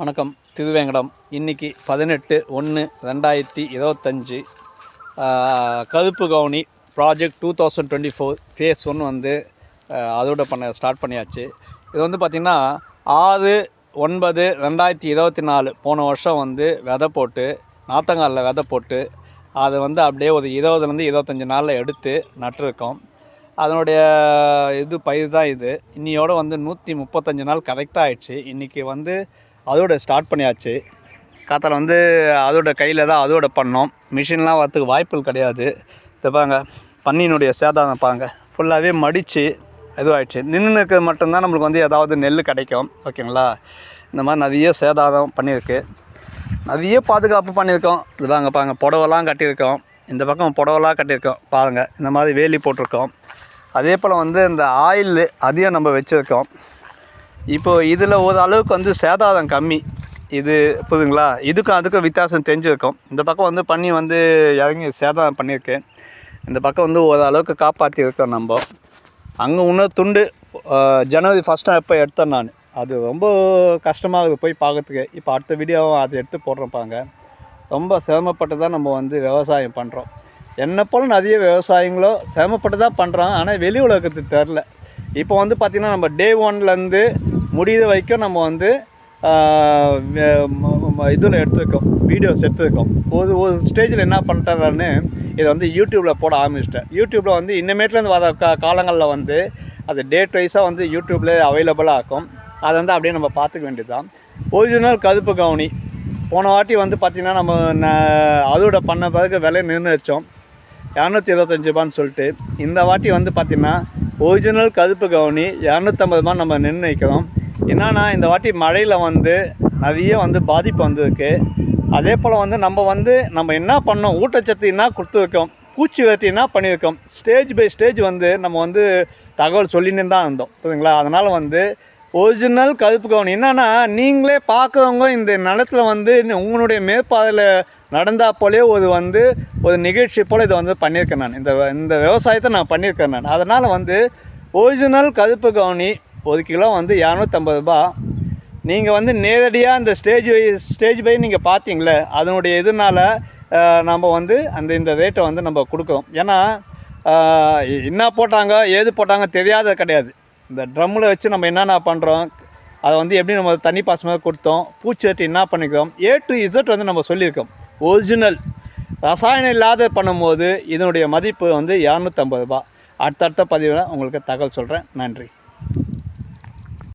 வணக்கம். திருவேங்கடம் இன்றைக்கி பதினெட்டு ஒன்று ரெண்டாயிரத்தி இருபத்தஞ்சி. Karuppu Kavuni project two thousand twenty four phase one வந்து அதோட பண்ண ஸ்டார்ட் பண்ணியாச்சு. இது வந்து பார்த்திங்கன்னா ஆறு ஒன்பது ரெண்டாயிரத்தி இருபத்தி நாலு போன வருஷம் வந்து விதை போட்டு நாத்தங்காலில் விதை போட்டு அதை வந்து அப்படியே ஒரு இருபதுலேருந்து இருபத்தஞ்சி நாளில் எடுத்து நட்டிருக்கோம். அதனுடைய இது பயிர் தான் இது. இன்னியோட வந்து நூற்றி முப்பத்தஞ்சு நாள் கரெக்டாக ஆயிடுச்சு. இன்றைக்கி வந்து அதோட ஸ்டார்ட் பண்ணியாச்சு. காத்தால் வந்து அதோட கையில் தான் அதோட பண்ணோம். மிஷின்லாம் வரத்துக்கு வாய்ப்புகள் கிடையாது. இது பாருங்க பன்னியினுடைய சேதாரம் பாருங்க. ஃபுல்லாகவே மடித்து இதுவாகிடுச்சு நின்று இருக்கிறது மட்டும்தான் நம்மளுக்கு வந்து ஏதாவது நெல் கிடைக்கும். ஓகேங்களா? இந்த மாதிரி நிறைய சேதாரம் பண்ணியிருக்கு. நிறைய பாதுகாப்பு பண்ணியிருக்கோம். இது பாருங்க பாருங்க புடவெல்லாம் கட்டியிருக்கோம். இந்த பக்கம் புடவெல்லாம் கட்டியிருக்கோம். பாருங்கள் இந்த மாதிரி வேலி போட்டிருக்கோம். அதே போல் வந்து இந்த ஆயில் அதையும் நம்ம வச்சுருக்கோம். இப்போது இதில் ஒரு அளவுக்கு வந்து சேதாரம் கம்மி. இது புரியுதுங்களா? இதுக்கும் அதுக்கும் வித்தியாசம் தெரிஞ்சிருக்கும். இந்த பக்கம் வந்து பண்ணி வந்து இறங்கி சேதாரம் பண்ணியிருக்கு இந்த பக்கம் வந்து ஒரு அளவுக்கு காப்பாற்றியிருக்கோம் நம்ம. அங்கே இன்னும் துண்டு ஜனவரி ஃபஸ்ட்டாக எப்போ எடுத்தேன் நான். அது ரொம்ப கஷ்டமாக போய் பார்க்கறதுக்கு. இப்போ அடுத்த வீடியோவும் அதை எடுத்து போடுறப்பாங்க ரொம்ப சிரமப்பட்டு தான் நம்ம வந்து விவசாயம் பண்ணுறோம் என்னை போல் நிறைய விவசாயிங்களோ சிரமப்பட்டு தான் பண்ணுறோம் ஆனால் வெளி உலகத்துக்கு தெரில. இப்போ வந்து பார்த்திங்கன்னா நம்ம டே ஒன்லேருந்து முடிகிற வரைக்கும் நம்ம வந்து இதில் எடுத்துருக்கோம். வீடியோஸ் எடுத்துருக்கோம். ஒரு ஒரு ஸ்டேஜில் என்ன பண்ணுறாருன்னு இதை வந்து யூடியூப்பில் போட ஆரம்பிச்சிட்டேன். யூடியூப்பில் வந்து இன்னமேட்லேருந்து வர கா காலங்களில் வந்து அது டேட் வைஸாக வந்து யூடியூப்லேயே அவைலபிளாக இருக்கும். அதை வந்து அப்படியே நம்ம பார்த்துக்க வேண்டியது தான் ஒரிஜினல் கருப்பு கவுனி. போன வாட்டி வந்து பார்த்திங்கன்னா நம்ம ந- அறுவடை பண்ண பிறகு விலை நிர்ணயித்தோம் இரநூத்தி இருபத்தஞ்சி ரூபான்னு சொல்லிட்டு. இந்த வாட்டி வந்து பார்த்திங்கன்னா ஒரிஜினல் கருப்பு கவுனி இரநூத்தம்பது ரூபா நம்ம நிர்ணயிக்கிறோம் என்னென்னா இந்த வாட்டி மழையில் வந்து நிறைய வந்து பாதிப்பு வந்திருக்கு. அதே போல் வந்து நம்ம வந்து நம்ம என்ன பண்ணோம்? ஊட்டச்சத்து என்ன கொடுத்துருக்கோம்? பூச்சி வெட்டி என்ன பண்ணியிருக்கோம் ஸ்டேஜ் பை ஸ்டேஜ் வந்து நம்ம வந்து தகவல் சொல்லின்னு தான் இருந்தோம். புரியுதுங்களா? அதனால் வந்து ஒரிஜினல் கருப்பு கவுனி. என்னென்னா நீங்களே பார்க்குறவங்க இந்த நிலத்தில் வந்து உங்களுடைய மேற்பாதையில் நடந்தா போலே ஒரு வந்து ஒரு நிகழ்ச்சி போல் இதை வந்து பண்ணியிருக்கேன் நான். இந்த இந்த விவசாயத்தை நான் பண்ணியிருக்கேன் நான். அதனால் வந்து ஒரிஜினல் கருப்பு கவுனி ஒரு கிலோ வந்து இரநூத்தம்பது ரூபா. நீங்கள் வந்து நேரடியாக இந்த ஸ்டேஜ் வை ஸ்டேஜ் பை நீங்கள் பார்த்தீங்களே அதனுடைய இதனால் நம்ம வந்து அந்த இந்த ரேட்டை வந்து நம்ம கொடுக்குறோம். ஏன்னா என்ன போட்டாங்க ஏது போட்டாங்க தெரியாத கிடையாது. இந்த ட்ரம்மில் வச்சு நம்ம என்னென்ன பண்ணுறோம் அதை வந்து எப்படி நம்ம தண்ணி பாசமாக கொடுத்தோம் பூச்செட்டி என்ன பண்ணிக்கிறோம் ஏ டு இசட் வந்து நம்ம சொல்லியிருக்கோம். ஒரிஜினல் ரசாயனம் இல்லாத பண்ணும்போது இதனுடைய மதிப்பு வந்து இரநூத்தம்பது ரூபா அடுத்தடுத்த பதிவில் உங்களுக்கு தகவல் சொல்கிறேன் நன்றி.